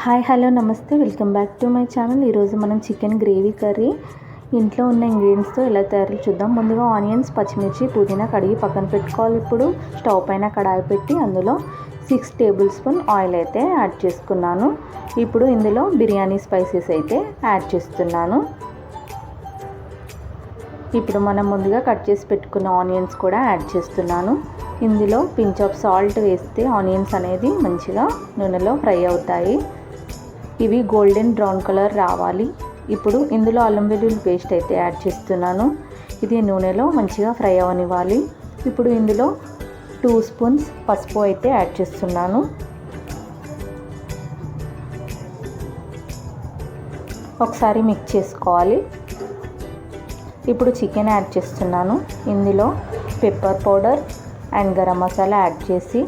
Hi hello namaste. Welcome back to my channel. ఈరోజు మనం chicken gravy curry. ఇంట్లో ఉన్న ఇంగ్రీడియంట్స్తో ఎలా తయారు చూద్దాం. ముందుగా ఆనియన్స్ పచ్చిమిర్చి పుదీనా కడిగి పక్కన పెట్టుకోవాలి ఇప్పుడు. స్టవ్ పైన కడాయి పెట్టి అందులో సిక్స్ టేబుల్ స్పూన్ ఆయిల్ అయితే యాడ్ చేసుకున్నాను. ఇప్పుడు ఇందులో బిర్యానీ స్పైసెస్ అయితే యాడ్ చేస్తున్నాను. ఇప్పుడు మనం ముందుగా కట్ చేసి పెట్టుకున్న ఆనియన్స్ కూడా యాడ్ చేస్తున్నాను. ఇందులో పించ్ ఆఫ్ సాల్ట్ వేస్తే ఆనియన్స్ అనేది మంచిగా నూనెలో ఫ్రై అవుతాయి. ఇవి గోల్డెన్ బ్రౌన్ కలర్ రావాలి. ఇప్పుడు ఇందులో అల్లం వెల్లుల్లి పేస్ట్ అయితే యాడ్ చేస్తున్నాను. ఇది నూనెలో మంచిగా ఫ్రై అవనివ్వాలి. ఇప్పుడు ఇందులో టూ స్పూన్స్ పసుపు అయితే యాడ్ చేస్తున్నాను. ఒకసారి మిక్స్ చేసుకోవాలి. ఇప్పుడు చికెన్ యాడ్ చేస్తున్నాను. ఇందులో pepper powder and garam masala add చేసి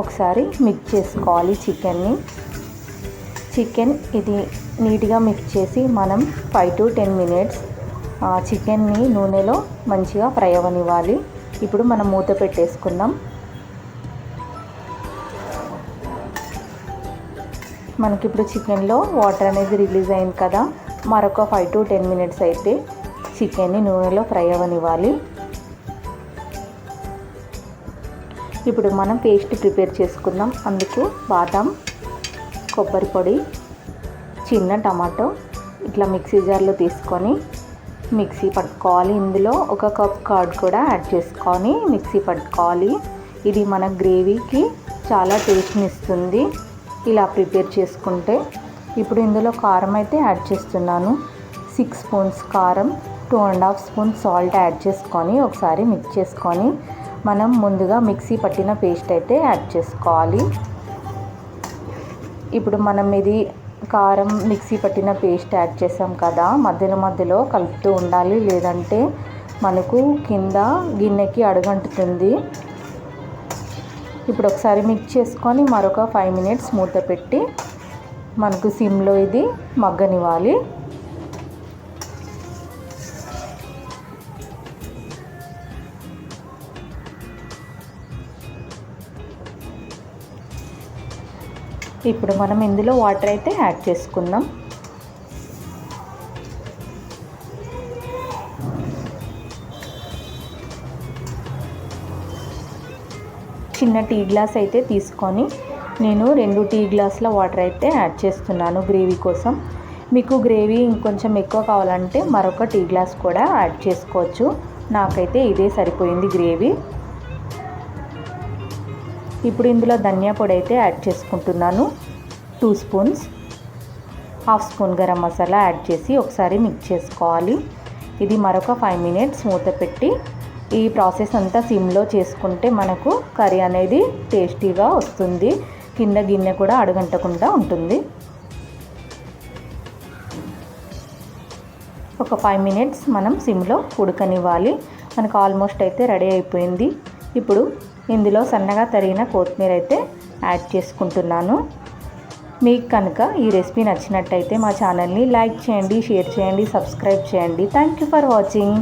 ఒకసారి మిక్స్ చేసుకోవాలి చికెన్ని. చికెన్ ఇది నీట్గా మిక్స్ చేసి మనం ఫైవ్ టు టెన్ మినిట్స్ చికెన్ని నూనెలో మంచిగా ఫ్రై అవ్వనివ్వాలి ఇప్పుడు మనం మూత పెట్టేసుకుందాం. మనకి ఇప్పుడు చికెన్లో వాటర్ అనేది రిలీజ్ అయింది కదా మరొక ఫైవ్ టు టెన్ మినిట్స్ అయితే చికెన్ని నూనెలో ఫ్రై అవ్వనివ్వాలి ఇప్పుడు మనం పేస్ట్ ప్రిపేర్ చేసుకుందాం. అందుకు బాదం కొబ్బరి పొడి చిన్న టమాటో ఇట్లా మిక్సీ జార్లో తీసుకొని మిక్సీ పట్టుకోవాలి. ఇందులో ఒక కప్ కర్డ్ కూడా యాడ్ చేసుకొని మిక్సీ పట్టుకోవాలి. ఇది మన గ్రేవీకి చాలా టేస్ట్ని ఇస్తుంది. ఇలా ప్రిపేర్ చేసుకుంటే ఇప్పుడు ఇందులో కారం అయితే యాడ్ చేస్తున్నాను. సిక్స్ స్పూన్స్ కారం two and half spoon salt add చేసుకొని ఒకసారి మిక్స్ చేసుకొని మనం ముందుగా మిక్సీ పట్టిన పేస్ట్ అయితే యాడ్ చేసుకోవాలి. ఇప్పుడు మనం ఇది కారం మిక్సీ పట్టిన పేస్ట్ యాడ్ చేసాం కదా మధ్యలో మధ్యలో కలుపుతూ ఉండాలి. లేదంటే మనకు కింద గిన్నెకి అడుగంటుతుంది. ఇప్పుడు ఒకసారి మిక్స్ చేసుకొని మరొక ఫైవ్ మినిట్స్ మూత పెట్టి మనకు సిమ్లో ఇది మగ్గనివ్వాలి. ఇప్పుడు మనం ఇందులో వాటర్ అయితే యాడ్ చేసుకుందాం. చిన్న టీ గ్లాస్ అయితే తీసుకొని నేను రెండు టీ గ్లాసుల వాటర్ అయితే యాడ్ చేస్తున్నాను గ్రేవీ కోసం. మీకు గ్రేవీ ఇంకొంచెం ఎక్కువ కావాలంటే మరొక టీ గ్లాస్ కూడా యాడ్ చేసుకోవచ్చు. నాకైతే ఇదే సరిపోయింది గ్రేవీ. ఇప్పుడు ఇందులో ధనియా పొడి అయితే యాడ్ చేసుకుంటున్నాను. Two spoons half spoon garam masala add చేసి ఒకసారి మిక్స్ చేసుకోవాలి. ఇది మరొక ఫైవ్ మినిట్స్ మూత పెట్టి ఈ ప్రాసెస్ అంతా సిమ్లో చేసుకుంటే మనకు కర్రీ అనేది టేస్టీగా వస్తుంది. కింద గిన్నె కూడా అడుగంటకుండా ఉంటుంది. ఒక ఫైవ్ మినిట్స్ మనం సిమ్లో ఉడకనివ్వాలి. మనకు ఆల్మోస్ట్ అయితే రెడీ అయిపోయింది. ఇప్పుడు ఇందులో సన్నగా తరిగిన కొత్తిమీర అయితే యాడ్ చేసుకుంటున్నాను. మీకు కనుక ఈ రెసిపీ నచ్చినట్టయితే మా ఛానల్ని లైక్ చేయండి షేర్ చేయండి సబ్స్క్రైబ్ చేయండి. Thank you for watching